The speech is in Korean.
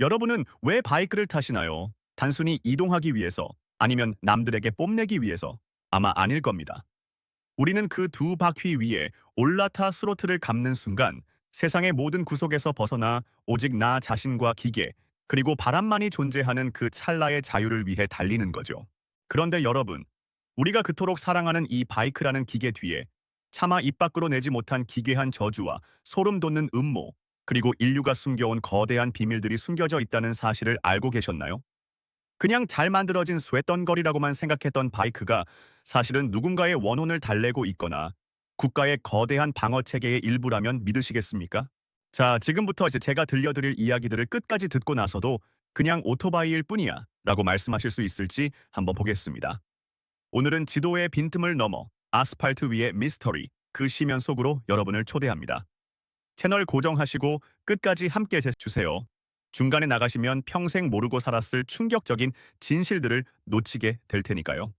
여러분은 왜 바이크를 타시나요? 단순히 이동하기 위해서 아니면 남들에게 뽐내기 위해서 아마 아닐 겁니다. 우리는 그 두 바퀴 위에 올라타 스로틀을 감는 순간 세상의 모든 구속에서 벗어나 오직 나 자신과 기계 그리고 바람만이 존재하는 그 찰나의 자유를 위해 달리는 거죠. 그런데 여러분, 우리가 그토록 사랑하는 이 바이크라는 기계 뒤에 차마 입 밖으로 내지 못한 기괴한 저주와 소름 돋는 음모, 그리고 인류가 숨겨온 거대한 비밀들이 숨겨져 있다는 사실을 알고 계셨나요? 그냥 잘 만들어진 쇠던거리라고만 생각했던 바이크가 사실은 누군가의 원혼을 달래고 있거나 국가의 거대한 방어 체계의 일부라면 믿으시겠습니까? 자, 지금부터 제가 들려드릴 이야기들을 끝까지 듣고 나서도 그냥 오토바이일 뿐이야 라고 말씀하실 수 있을지 한번 보겠습니다. 오늘은 지도의 빈틈을 넘어 아스팔트 위의 미스터리, 그 시면 속으로 여러분을 초대합니다. 채널 고정하시고 끝까지 함께 해주세요. 중간에 나가시면 평생 모르고 살았을 충격적인 진실들을 놓치게 될 테니까요.